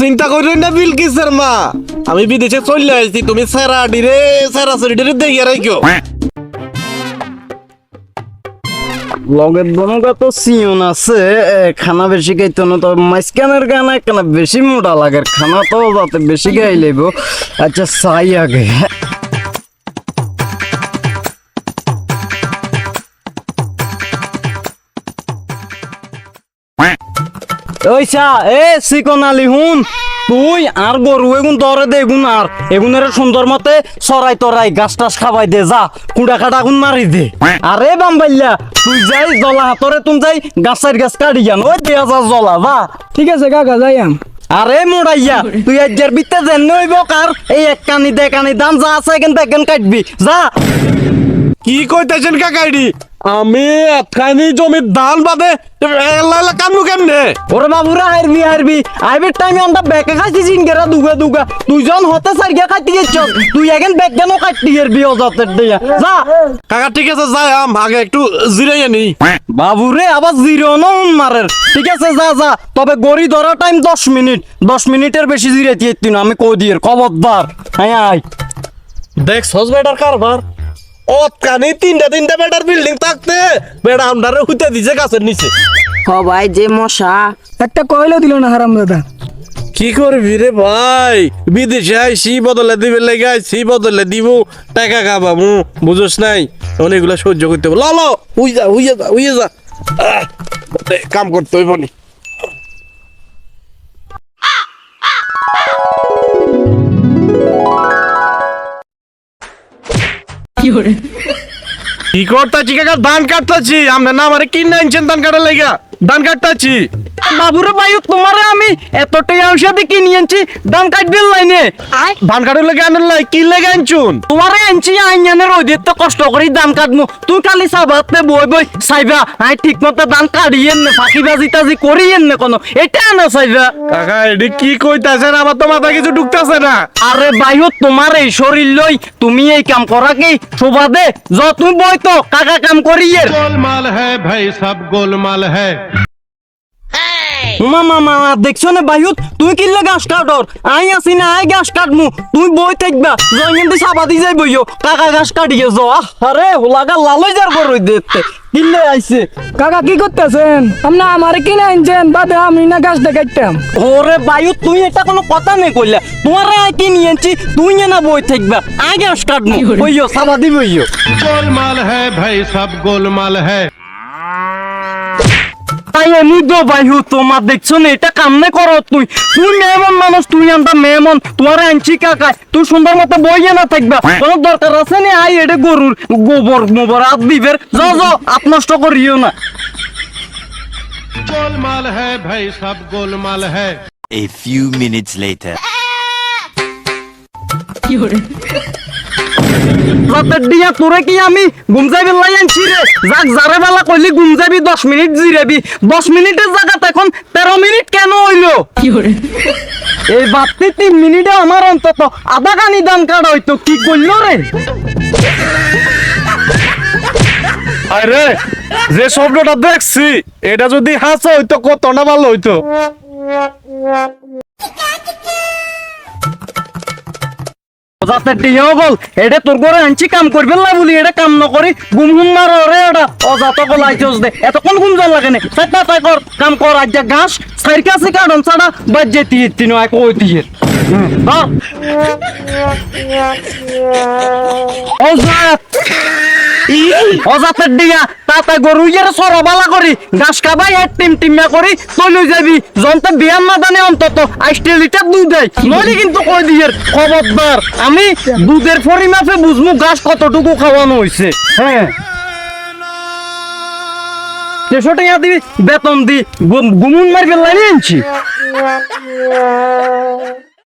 চিন্তা করি না, বিলকিসের মা। আমি বিদেশে চলে আসছি, তুমি সারা ডিরে, সারা সেরা সরিডিরে দেখিয়ে রাখো লগের দনগা তো সিউন আছে খানা বেশি খাইতো না, তো মাইসকানের গানা কেন বেশি মোটা লাগে, খানা তো যাতে বেশি খাই লইব। আচ্ছা চাই আগে। ওই চা এ চিকন আলি হুন তুই আর গরু এগুন দরে দে এগুন আর এগুনের সুন্দর মতে চড়াই তরাই গাছ টাছ খাবাই দে যা কুড়া কাটা গুন মারি দে। আরে বাম্বাইয়া তুই যাই জলা হাতরে তুই যাই গাছের গাছ কাটি যান ওই দেয়া যা জলা যা। ঠিক আছে কাকা যাইয়াম আরে মোড়াইয়া তুই আজকের বিতে যেন নইব কার এই এক কানি দে কানি দাম যা আছে এখান থেকে কাটবি যা। কি কইতেছেন কাকাইডি আমি এতখানি জমির ধান বাদে এলা কামু কেমনে? ওরে বাবুরা হারবি হারবি আইবির টাইমে আমরা বেকে খাইছি জিনগেরা দুগা দুগা। তুই জন হতে সারিয়া খাইতে গেছ। তুই এখন কেন কাটতে গেরবি অজাতের দিয়া। যা। কাকা ঠিক আছে যাই আম আগে একটু জিরাই আনি বাবুরে আবার জিরো নন মারের ঠিক আছে যা যা। তবে গড়ি ধরা টাইম দশ মিনিট। দশ মিনিটের বেশি জিরাইতে না আমি কই দিয়ে খবরদার। হ্যাঁ আয়। দেখ সস বেটার কারবার। অতখানি তিনটা তিনটা বেটার বিল্ডিং থাকতে। বেটা আমদারে হুইতে দিছে গাছের নিচে। সবাই যে মশা। একটা কয়লেও দিল না হারাম দাদা? কি করবি রে ভাই? বিদেশে আইসি বদলে দিবে লেগে আইসি বদলে দিব। টাকা খাবামু বুঝোস নাই? অনেকগুলো সহ্য করতে হবে। ল ল উই যা উইয়ে যা উইয়ে যা কাম করতে হইব কি করতাছি কাকা ধান কাটতাছি। আমরা না আমারে কিনে আনছেন ধান কাটার লাগা। ধান কাটতাছি। বাবুরে ভাই তোমারে আমি এতটাই ঔষধি কিনে আনছি ধান কাটবে লাইনে। ধান কাটার লাগে আনার লাই কি লাগে আনছুন? তোমারে আনছি আইনানে রোদের তো কষ্ট করে ধান কাটমু। তুই খালি সাবাতে বই বই সাইবা আই ঠিক মতো ধান কাটিয়েন না ফাঁকি বাজি টাজি করিয়েন না কোনো। এটা আনো সাইবা। কাকা এডি কি কইতাছেন? আমার তো মাথা কিছু ঢুকতেছে না। আরে ভাইও তোমার এই শরীর লই তুমি এই কাম করা কি? শোভা দে যত বই তো কাকা কাম করিয়ে। গোলমাল হ্যাঁ ভাই সব গোলমাল হ্যাঁ মামা মামা দেখছ না বাহিউত তুই কিনলে গাছ কাটর আই আছি না আই গাছ কাটমু তুই বই থাকবা। জয় কিন্তু সাবা দিয়ে যাই বইও কাকা গাছ কাটিয়ে যাও আরে হোলাগা লালই যার বড় দেখতে কিনলে আইছে? কাকা কি করতেছেন? আপনি আমার কিনে আনছেন বাদে আমি না গাছ দেখাইতাম। ওরে বায়ু তুই এটা কোনো কথা নেই কইলা। তোমার আই কিনে আনছি তুই না বই থাকবা। আই গাছ কাটমু বইও সাবা দিবইও গোলমাল হ্যায় ভাই সব গোলমাল হ্যাঁ ভাই আমি দেখছ না এটা কামনে করো তুই তুই মেমন তুই মেমন তোমার আনছি কাকা তুই সুন্দর মতো বইয়ে না থাকবা। কোনো দরকার আছে না? গরুর গোবর মোবর হাত দিবের। যাও যাও আপ নষ্ট করিও না। গোলমাল হ্যাঁ ভাই সব গোলমাল হ্যাঁ। A few minutes later. রাতের দিয়া তোরে কি আমি ঘুম যাবি লাই আনছি রে? যাক যারে বেলা কইলি ঘুম যাবি দশ মিনিট জিরাবি দশ মিনিটের জায়গাতে এখন তেরো মিনিট কেন হইল? এই বাড়তি তিন মিনিটে আমার অন্তত আধা কানি দান কার্ড হইতো কি করল রে? আরে যে শব্দটা দেখছি এটা যদি হাসা হইতো কত না ভালো হইতো। যাতে টিয়াও বল এটা তোর করে আনছি কাম করবে না বলি এটা কাম ন করি গুম হুম মার রে এটা অজাত বল আইছস দে এতক্ষণ গুম জান লাগে না। সাইটা তাই কর কাম কর আজ যা ঘাস সাইর কাছে কাটন ছাড়া বাজে তি তিন আই কই দিয়ে অজাত। অজাতের দিগা তাতে গরু ইয়ার সরা বালা করি, ঘাস খাবাই, এক টিম টিমা করি লই যাবি। যন্তে বিয়ার না জানে অন্তত আইস্টে লিটার দুধ দেয়। নইলে কিন্তু কই দিয়ে খবরদার। আমি দুধের পরিমাপে বুঝমু ঘাস কতটুকু খাওয়ানো হইছে। হ্যাঁ। দেড়শো দিবি, বেতন দি গুমুন মারবে লাইনে আনছি